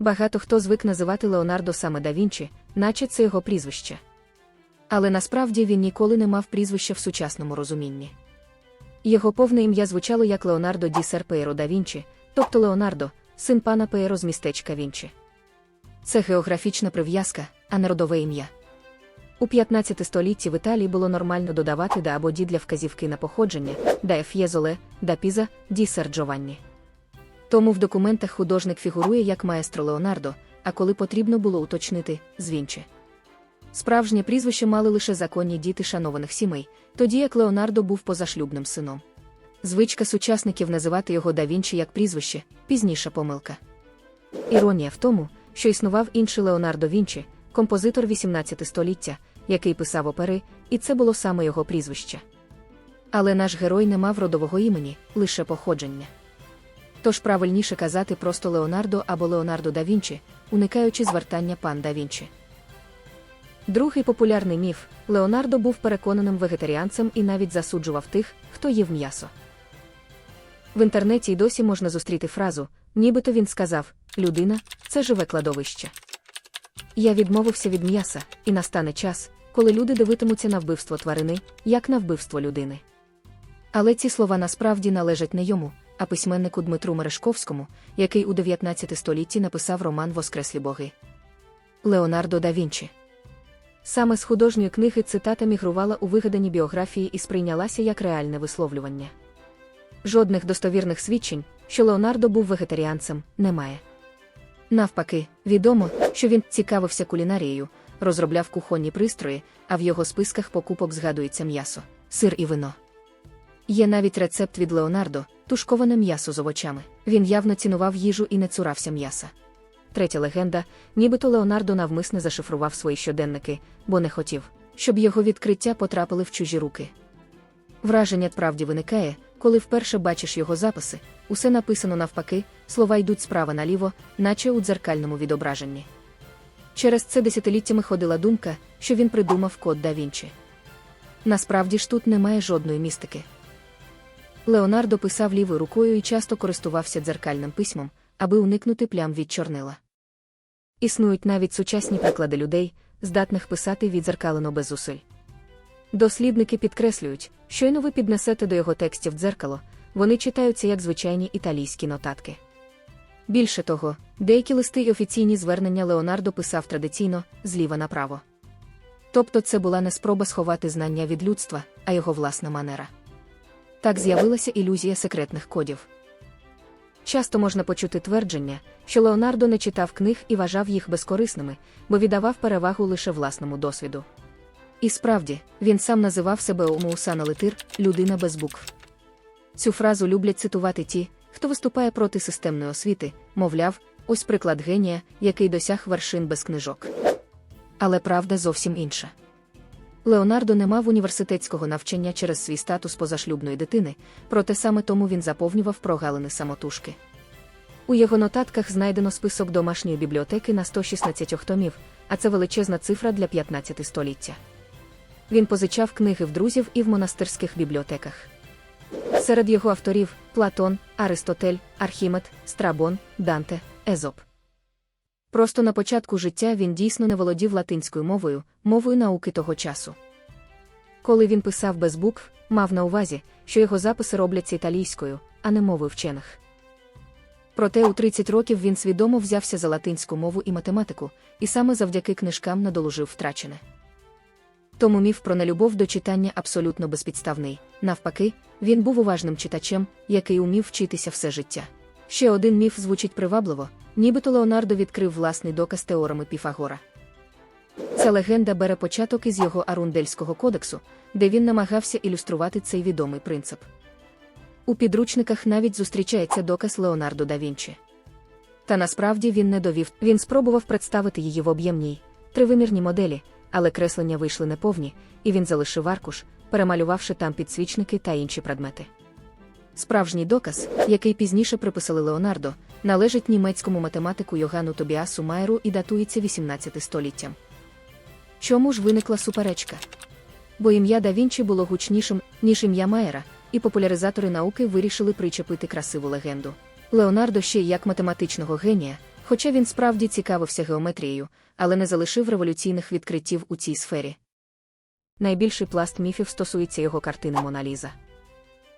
Багато хто звик називати Леонардо саме да Вінчі, наче це його прізвище. Але насправді він ніколи не мав прізвища в сучасному розумінні. Його повне ім'я звучало як Леонардо ді Сер Пейро да Вінчі, тобто Леонардо, син пана Пейро з містечка Вінчі. Це географічна прив'язка, а не родове ім'я. У 15 столітті в Італії було нормально додавати да або ді для вказівки на походження, да Еф'єзоле, да Піза, ді Джованні. Тому в документах художник фігурує як маестро Леонардо, а коли потрібно було уточнити звінче. Справжнє прізвище мали лише законні діти шанованих сімей, тоді як Леонардо був позашлюбним сином. Звичка сучасників називати його да Вінчі як прізвище пізніша помилка. Іронія в тому, що існував інший Леонардо Вінчі, композитор 18 століття, який писав опери, і це було саме його прізвище. Але наш герой не мав родового імені, лише походження. Тож правильніше казати просто Леонардо або Леонардо да Вінчі, уникаючи звертання пан да Вінчі. Другий популярний міф Леонардо був переконаним вегетаріанцем і навіть засуджував тих, хто їв м'ясо. В інтернеті й досі можна зустріти фразу, нібито він сказав: людина це живе кладовище. Я відмовився від м'яса, і настане час, коли люди дивитимуться на вбивство тварини, як на вбивство людини. Але ці слова насправді належать не йому, а письменнику Дмитру Мережковському, який у 19 столітті написав роман Воскреслі боги. Леонардо да Вінчі. Саме з художньої книги цитата мігрувала у вигадані біографії і сприйнялася як реальне висловлювання. Жодних достовірних свідчень, що Леонардо був вегетаріанцем, немає. Навпаки, відомо, що він цікавився кулінарією, розробляв кухонні пристрої, а в його списках покупок згадується м'ясо, сир і вино. Є навіть рецепт від Леонардо, тушковане м'ясо з овочами. Він явно цінував їжу і не цурався м'яса. Третя легенда, нібито Леонардо навмисне зашифрував свої щоденники, бо не хотів, щоб його відкриття потрапили в чужі руки. Враження справді виникає, коли вперше бачиш його записи, усе написано навпаки, слова йдуть справа наліво, наче у дзеркальному відображенні. Через це десятиліттями ходила думка, що він придумав код да Вінчі. Насправді ж тут немає жодної містики. Леонардо писав лівою рукою і часто користувався дзеркальним письмом, аби уникнути плям від чорнила. Існують навіть сучасні приклади людей, здатних писати відзеркалено без зусиль. Дослідники підкреслюють, щойно ви піднесете до його текстів дзеркало, вони читаються як звичайні італійські нотатки. Більше того, деякі листи й офіційні звернення Леонардо писав традиційно зліва направо. Тобто це була не спроба сховати знання від людства, а його власна манера. Так з'явилася ілюзія секретних кодів. Часто можна почути твердження, що Леонардо не читав книг і вважав їх безкорисними, бо віддавав перевагу лише власному досвіду. І справді, він сам називав себе Умоусаналитир людина без букв. Цю фразу люблять цитувати ті, хто виступає проти системної освіти, мовляв, ось приклад генія, який досяг вершин без книжок. Але правда зовсім інша. Леонардо не мав університетського навчання через свій статус позашлюбної дитини, проте саме тому він заповнював прогалини самотужки. У його нотатках знайдено список домашньої бібліотеки на 116 томів, а це величезна цифра для 15 століття. Він позичав книги в друзів і в монастирських бібліотеках. Серед його авторів Платон, Аристотель, Архімед, Страбон, Данте, Езоп. Просто на початку життя він дійсно не володів латинською мовою, мовою науки того часу. Коли він писав без букв, мав на увазі, що його записи робляться італійською, а не мовою вчених. Проте у 30 років він свідомо взявся за латинську мову і математику, і саме завдяки книжкам надолужив втрачене. Тому міф про нелюбов до читання абсолютно безпідставний. Навпаки, він був уважним читачем, який умів вчитися все життя. Ще один міф звучить привабливо, нібито Леонардо відкрив власний доказ теореми Піфагора. Ця легенда бере початок із його Арундельського кодексу, де він намагався ілюструвати цей відомий принцип. У підручниках навіть зустрічається доказ Леонардо да Вінчі. Та насправді він не довів, він спробував представити її в об'ємній, тривимірній моделі, але креслення вийшли неповні, і він залишив аркуш, перемалювавши там підсвічники та інші предмети. Справжній доказ, який пізніше приписали Леонардо, належить німецькому математику Йоганну Тобіасу Майеру і датується 18 століттям. Чому ж виникла суперечка? Бо ім'я да Вінчі було гучнішим, ніж ім'я Майера, і популяризатори науки вирішили причепити красиву легенду. Леонардо ще й як математичного генія, Хоча він справді цікавився геометрією, але не залишив революційних відкриттів у цій сфері. Найбільший пласт міфів стосується його картини Моналіза.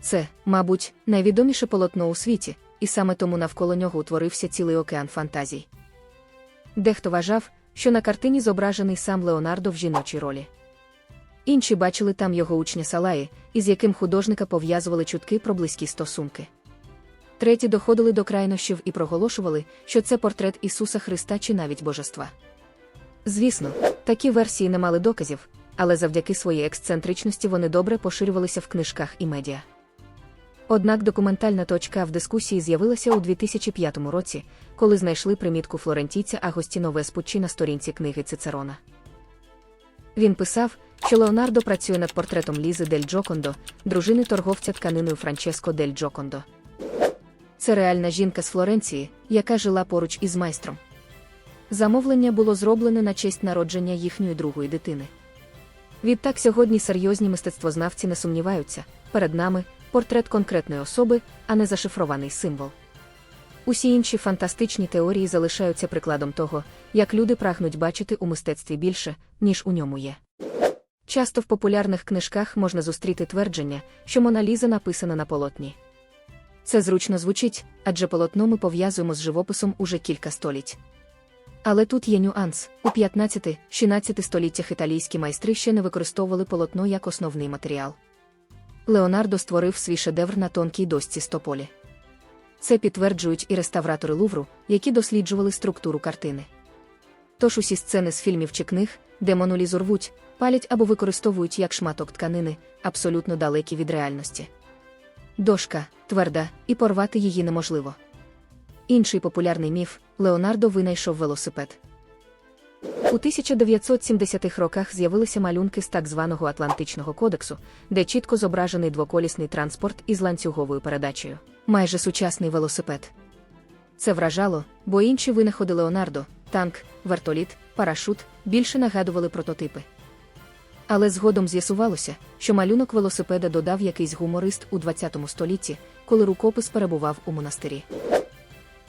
Це, мабуть, найвідоміше полотно у світі, і саме тому навколо нього утворився цілий океан фантазій. Дехто вважав, що на картині зображений сам Леонардо в жіночій ролі. Інші бачили там його учня Салаї, із яким художника пов'язували чутки про близькі стосунки. Треті доходили до крайнощів і проголошували, що це портрет Ісуса Христа чи навіть божества. Звісно, такі версії не мали доказів, але завдяки своїй ексцентричності вони добре поширювалися в книжках і медіа. Однак документальна точка в дискусії з'явилася у 2005 році, коли знайшли примітку флорентійця Агостіно Веспуччі на сторінці книги Цицерона. Він писав, що Леонардо працює над портретом Лізи Дель Джокондо, дружини торговця тканиною Франческо Дель Джокондо. Це реальна жінка з Флоренції, яка жила поруч із майстром. Замовлення було зроблене на честь народження їхньої другої дитини. Відтак сьогодні серйозні мистецтвознавці не сумніваються перед нами портрет конкретної особи, а не зашифрований символ. Усі інші фантастичні теорії залишаються прикладом того, як люди прагнуть бачити у мистецтві більше, ніж у ньому є. Часто в популярних книжках можна зустріти твердження, що Мона Ліза написана на полотні. Це зручно звучить, адже полотно ми пов'язуємо з живописом уже кілька століть. Але тут є нюанс: у 15-16 століттях італійські майстри ще не використовували полотно як основний матеріал. Леонардо створив свій шедевр на тонкій дошці стополі. Це підтверджують і реставратори Лувру, які досліджували структуру картини. Тож усі сцени з фільмів чи книг, де монолізу рвуть, палять або використовують як шматок тканини, абсолютно далекі від реальності. Дошка тверда, і порвати її неможливо. Інший популярний міф Леонардо винайшов велосипед. У 1970-х роках з'явилися малюнки з так званого Атлантичного кодексу, де чітко зображений двоколісний транспорт із ланцюговою передачею, майже сучасний велосипед. Це вражало, бо інші винаходи Леонардо, танк, вертоліт, парашут більше нагадували прототипи. Але згодом з'ясувалося, що малюнок велосипеда додав якийсь гуморист у 20 столітті, коли рукопис перебував у монастирі.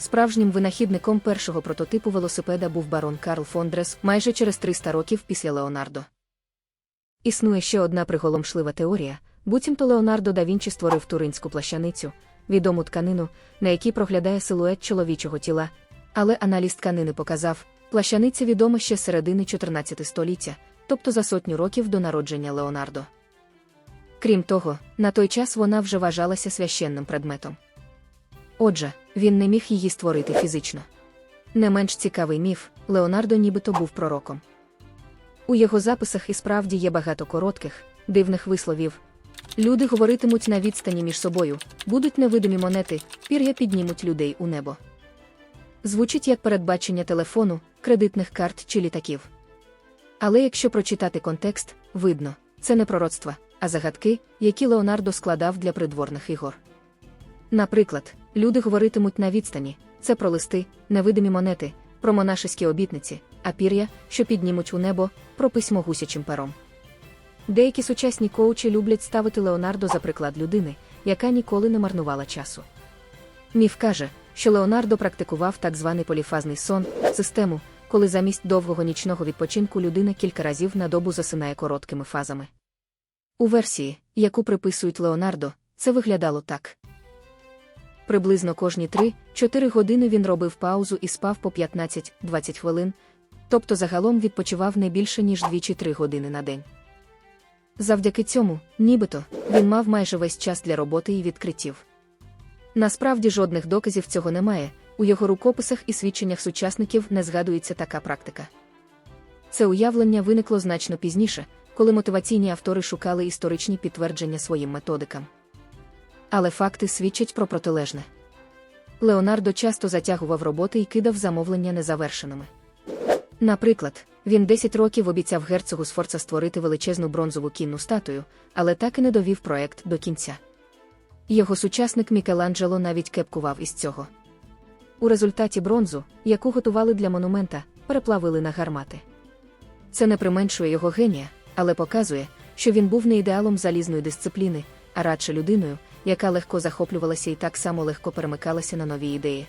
Справжнім винахідником першого прототипу велосипеда був барон Карл Фондрес майже через 300 років після Леонардо. Існує ще одна приголомшлива теорія, буцімто Леонардо да Вінчі створив туринську плащаницю, відому тканину, на якій проглядає силует чоловічого тіла, але аналіз тканини показав, плащаниця відома ще з середини 14 століття, тобто за сотню років до народження Леонардо. Крім того, на той час вона вже вважалася священним предметом. Отже, він не міг її створити фізично. Не менш цікавий міф Леонардо нібито був пророком. У його записах і справді є багато коротких, дивних висловів. Люди говоритимуть на відстані між собою, будуть невидимі монети, пір'я піднімуть людей у небо. Звучить як передбачення телефону, кредитних карт чи літаків. Але якщо прочитати контекст, видно, це не пророцтва, а загадки, які Леонардо складав для придворних ігор. Наприклад, люди говоритимуть на відстані це про листи, невидимі монети, про монашеські обітниці, а пір'я, що піднімуть у небо, про письмо гусячим пером. Деякі сучасні коучі люблять ставити Леонардо за приклад людини, яка ніколи не марнувала часу. Міф каже, що Леонардо практикував так званий поліфазний сон, систему, коли замість довгого нічного відпочинку людина кілька разів на добу засинає короткими фазами. У версії, яку приписують Леонардо, це виглядало так. Приблизно кожні 3-4 години він робив паузу і спав по 15-20 хвилин, тобто загалом відпочивав не більше, ніж 2 чи 3 години на день. Завдяки цьому, нібито, він мав майже весь час для роботи і відкриттів. Насправді жодних доказів цього немає, у його рукописах і свідченнях сучасників не згадується така практика. Це уявлення виникло значно пізніше, коли мотиваційні автори шукали історичні підтвердження своїм методикам. Але факти свідчать про протилежне. Леонардо часто затягував роботи і кидав замовлення незавершеними. Наприклад, він 10 років обіцяв герцогу Сфорца створити величезну бронзову кінну статую, але так і не довів проект до кінця. Його сучасник Мікеланджело навіть кепкував із цього. У результаті бронзу, яку готували для монумента, переплавили на гармати. Це не применшує його генія, але показує, що він був не ідеалом залізної дисципліни, а радше людиною, яка легко захоплювалася і так само легко перемикалася на нові ідеї.